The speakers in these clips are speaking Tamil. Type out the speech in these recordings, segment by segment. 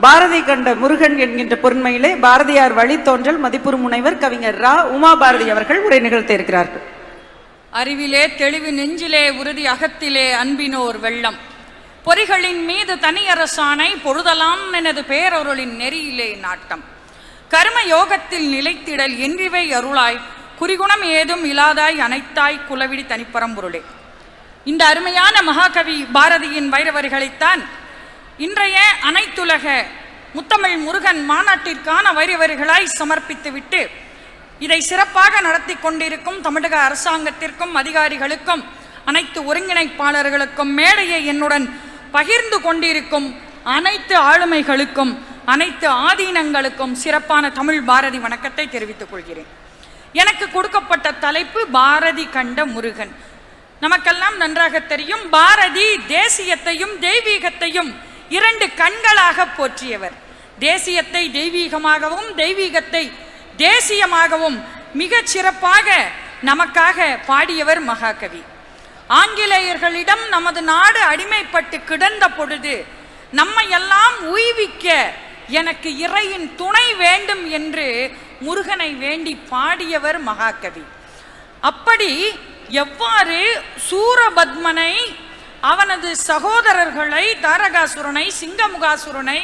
பாரதி கண்ட முருகன் என்கின்ற பொருண்மையிலே பாரதியார் வழித்தோன்றல் மதிப்புறு முனைவர் கவிஞர் ரா உமா பாரதி அவர்கள் உரை நிகழ்த்த இருக்கிறார்கள். அறிவிலே தெளிவு நெஞ்சிலே உறுதி அகத்திலே அன்பினோர் வெள்ளம். பொறிகளின் மீது தனியரசானை பொழுதலாம் எனது பேரொருளின் நெறியிலே நாட்டம். கர்ம யோகத்தில் நிலைத்திடல் என்றிவை அருளாய் குறிகுணம் ஏதும் இலாதாய் அனைத்தாய் குலவிடி தனிப்பரம்பொருளே. இந்த அருமையான மகாகவி பாரதியின் வைரவரிகளைத்தான் இன்றைய அனைத்துலக முத்தமிழ் முருகன் மாநாட்டிற்கான வைரவரிகளாய் சமர்ப்பித்துவிட்டு இதை சிறப்பாக நடத்தி கொண்டிருக்கும் தமிழக அரசாங்கத்திற்கும் அதிகாரிகளுக்கும் அனைத்து ஒருங்கிணைப்பாளர்களுக்கும் மேடையை என்னுடன் பகிர்ந்து கொண்டிருக்கும் அனைத்து ஆளுமைகளுக்கும் அனைத்து ஆதீனங்களுக்கும் சிறப்பான தமிழ் பாரதி வணக்கத்தை தெரிவித்துக் கொள்கிறேன். எனக்கு கொடுக்கப்பட்ட தலைப்பு பாரதி கண்ட முருகன். நமக்கெல்லாம் நன்றாக தெரியும். பாரதி தேசியத்தையும் தெய்வீகத்தையும் இரண்டு கண்களாக போற்றியவர். தேசியத்தை தெய்வீகமாகவும் தெய்வீகத்தை தேசியமாகவும் மிகச் சிறப்பாக நமக்காக பாடியவர் மகாகவி. ஆங்கிலேயர்களிடம் நமது நாடு அடிமைப்பட்டு கிடந்த பொழுது நம்மையெல்லாம் உய்விக்க எனக்கு இறையின் துணை வேண்டும் என்று முருகனை வேண்டி பாடியவர் மகாகவி. அப்படி எவ்வாறு சூரபத்மனை அவனது சகோதரர்களை தாரகாசுரனை சிங்கமுகாசுரனை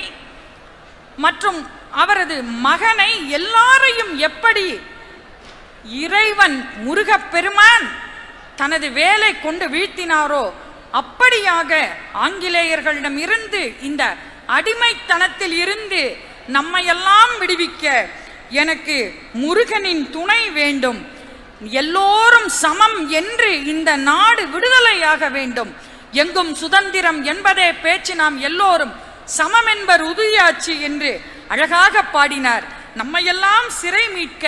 மற்றும் அவரது மகனை எல்லாரையும் எப்படி இறைவன் முருகப்பெருமான் தனது வேலை கொண்டு வீழ்த்தினாரோ அப்படியாக ஆங்கிலேயர்களிடம் இருந்து இந்த அடிமைத்தனத்தில் இருந்து நம்மையெல்லாம் விடுவிக்க எனக்கு முருகனின் துணை வேண்டும். எல்லோரும் சமம் என்று இந்த நாடு விடுதலையாக வேண்டும். எங்கும் சுதந்திரம் என்பதே பேச்சு நாம் எல்லோரும் சமம் என்பர் உதவியாச்சு என்று அழகாக பாடினார். நம்மையெல்லாம் சிறை மீட்க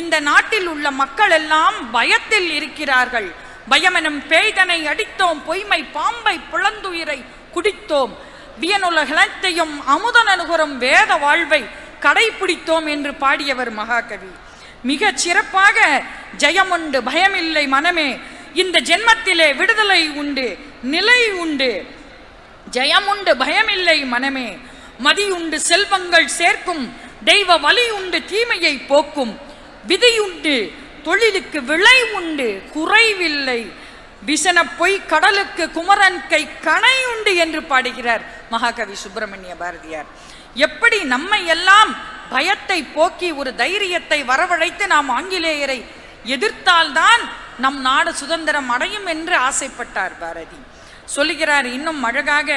இந்த நாட்டில் உள்ள மக்கள் எல்லாம் பயத்தில் இருக்கிறார்கள். பயமெனும் பேய்தனை அடித்தோம் பொய்மை பாம்பை புலந்துயிரை குடித்தோம். வியனுலகத்தையும் அமுதன் அனுகுறும் வேத வாழ்வை கடைபிடித்தோம் என்று பாடியவர் மகாகவி. மிக சிறப்பாக ஜெயமுண்டு பயமில்லை மனமே இந்த ஜென்மத்திலே விடுதலை உண்டு நிலை உண்டு. ஜெயமுண்டு பயமில்லை மனமே. மதியுண்டு செல்வங்கள் சேர்க்கும். தெய்வ வலி உண்டு தீமையை போக்கும். விதியுண்டு தொழிலுக்கு விளை உண்டு குறைவில்லை. விசன பொய் கடலுக்கு குமரன் கை கணை உண்டு என்று பாடுகிறார் மகாகவி சுப்பிரமணிய பாரதியார். எப்படி நம்மை எல்லாம் பயத்தை போக்கி ஒரு தைரியத்தை வரவழைத்து நாம் ஆங்கிலேயரை எதிர்த்தால்தான் நம் நாடு சுதந்திரம் அடையும் என்று ஆசைப்பட்டார் பாரதி. சொல்லுகிறார் இன்னும் அழகாக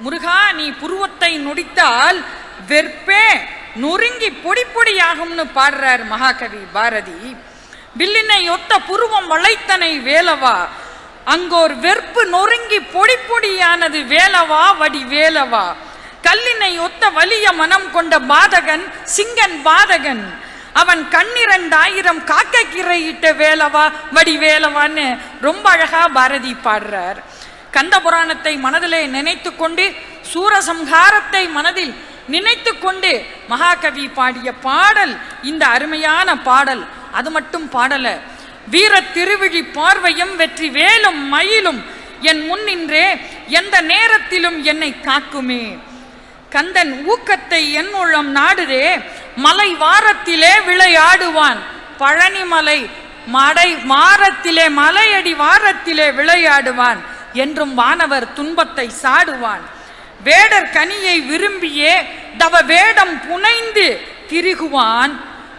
முருகா நீ புருவத்தை நொடித்தால் வெற்பே நொறுங்கி பொடி பொடியாகும்னு பாடுறார் மகாகவி பாரதி. வில்லினை ஒத்த புருவம் வளைத்தனை வேலவா? அங்கோர் வெறுப்பு நொறுங்கி பொடி பொடியானது வேலவா வடி வேலவா? கல்லினை ஒத்த வலிய மனம் கொண்ட பாதகன் சிங்கன் பாதகன். அவன் கண்ணிரண்டாயிரம் காக்கை இட்ட வேலவா வடி வேலவான்னு ரொம்ப அழகா பாரதி பாடுறார். கந்த புராணத்தை மனதிலே நினைத்து கொண்டு சூரசம்ஹாரத்தை மனதில் நினைத்து கொண்டு மகாகவி பாடிய பாடல் இந்த அருமையான பாடல். அது மட்டும் பாடல. வீர திருவிழி பார்வையும் வெற்றி வேலும் மயிலும் என் முன்னின்றே எந்த நேரத்திலும் என்னை காக்குமே. கந்தன் ஊக்கத்தை என் உள்ளம் நாடுதே மலை வாரத்திலே விளையாடுவான். பழனிமலை மடை மாரத்திலே மலையடி வாரத்திலே விளையாடுவான் என்றும் வானவர் துன்பத்தை சாடுவான். வேடர் கனியை விரும்பியே தவ வேடம் புனைந்து திரிகுவான்.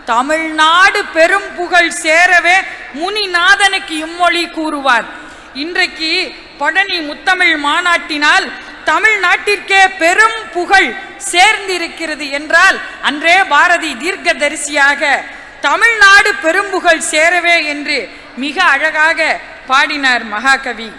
தமிழ்நாடு பெரும் புகழ் சேரவே முனிநாதனுக்கு இம்மொழி கூறுவார். இன்றைக்கு பழனி முத்தமிழ் மாநாட்டினால் தமிழ்நாட்டிற்கே பெரும் புகழ் சேர்ந்திருக்கிறது என்றால் அன்றே பாரதி தீர்க்கதரிசியாக தமிழ்நாடு பெரும்புகழ் சேரவே என்று மிக அழகாக பாடினார் மகாகவி.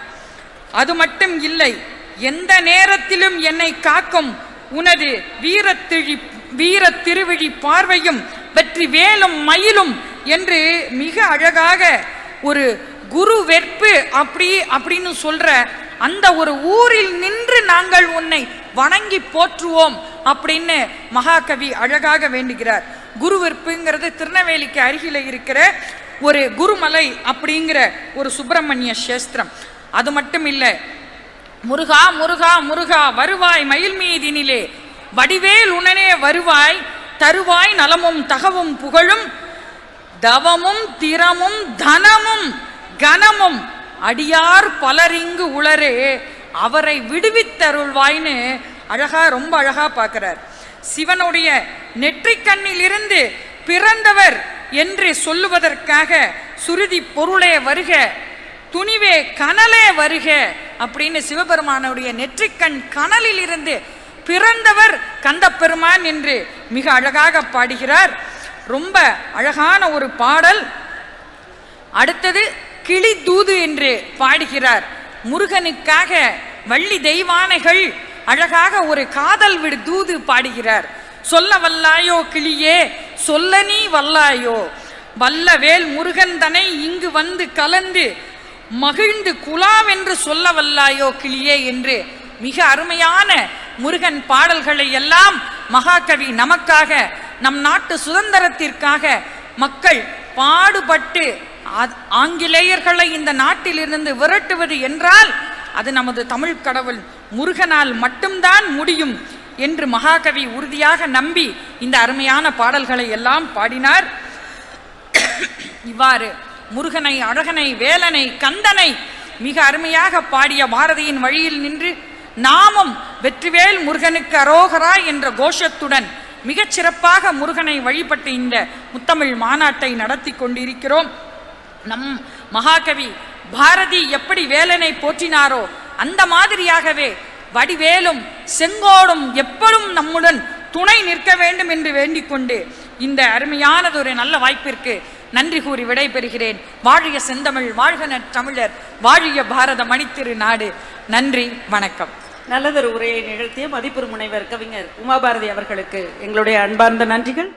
அது மட்டும் இல்லை எந்த நேரத்திலும் என்னை காக்கும் உனது வீரத்திழி வீர திருவிழி பார்வையும் வெற்றி வேலும் மயிலும் என்று மிக அழகாக ஒரு குரு வெற்பு அப்படி அப்படின்னு சொல்ற அந்த ஒரு ஊரில் நின்று நாங்கள் உன்னை வணங்கி போற்றுவோம் அப்படின்னு மகாகவி அழகாக வேண்டுகிறார். குருவிற்புங்கிறது திருநெல்வேலிக்கு அருகில இருக்கிற ஒரு குருமலை அப்படிங்கிற ஒரு சுப்பிரமணிய சேஸ்திரம். அது மட்டும் இல்லை முருகா முருகா முருகா வருவாய் மயில் மீதினிலே வடிவேல் உடனே வருவாய் தருவாய் நலமும் தகவும் புகழும் தவமும் திறமும் தனமும் கனமும் அடியார் பலரிங்கு உளரே அவரை விடுவித்தருள்வாய்ன்னு அழகா ரொம்ப அழகா பார்க்கிறார். சிவனுடைய நெற்றிக்கண்ணிலிருந்து பிறந்தவர் என்று சொல்லுவதற்காக சுருதி பொருளே வருக துணிவே கனலே வருக அப்படின்னு சிவபெருமானுடைய நெற்றிக்கண் கனலில் இருந்து பிறந்தவர் கந்தப்பெருமான் என்று மிக அழகாக பாடுகிறார். ரொம்ப அழகான ஒரு பாடல். அடுத்தது கிளி தூது என்று பாடுகிறார். முருகனுக்காக வள்ளி தெய்வானைகள் அழகாக ஒரு காதல் விடு தூது பாடுகிறார். சொல்ல வல்லாயோ கிளியே சொல்ல நீ வல்லாயோ? வல்ல வேல் முருகன் தனை இங்கு வந்து கலந்து மகிழ்ந்து குலாவென்று சொல்ல வல்லாயோ கிளியே என்று மிக அருமையான முருகன் பாடல்களை எல்லாம் மகாகவி நமக்காக நம் நாட்டு சுதந்திரத்திற்காக மக்கள் பாடுபட்டு ஆ- ஆங்கிலேயர்களை இந்த நாட்டிலிருந்து விரட்டுவது என்றால் அது நமது தமிழ் கடவுள் முருகனால் மட்டும்தான் முடியும் என்று மகாகவி உறுதியாக நம்பி இந்த அருமையான பாடல்களை எல்லாம் பாடினார். இவ்வாறு முருகனை அழகனை வேலனை கந்தனை மிக அருமையாக பாடிய பாரதியின் வழியில் நின்று நாமும் வெற்றிவேல் முருகனுக்கு அரோகரா என்ற கோஷத்துடன் மிகச் சிறப்பாக முருகனை வழிபட்டு இந்த முத்தமிழ் மாநாட்டை நடத்தி கொண்டிருக்கிறோம். நம் மகாகவி பாரதி எப்படி வேலனை போற்றினாரோ அந்த மாதிரியாகவே வடிவேலும் செங்கோடும் எப்படும் நம்முடன் துணை நிற்க வேண்டும் என்று வேண்டிக் கொண்டு இந்த அருமையானதொரு நல்ல வாய்ப்பிற்கு நன்றி கூறி விடைபெறுகிறேன். வாழிய செந்தமிழ் வாழ்க தமிழர் வாழிய பாரத மணித்திரு நாடு. நன்றி வணக்கம். நல்லதொரு உரையை நிகழ்த்திய மதிப்புறு முனைவர் கவிஞர் உமாபாரதி அவர்களுக்கு எங்களுடைய அன்பார்ந்த நன்றிகள்.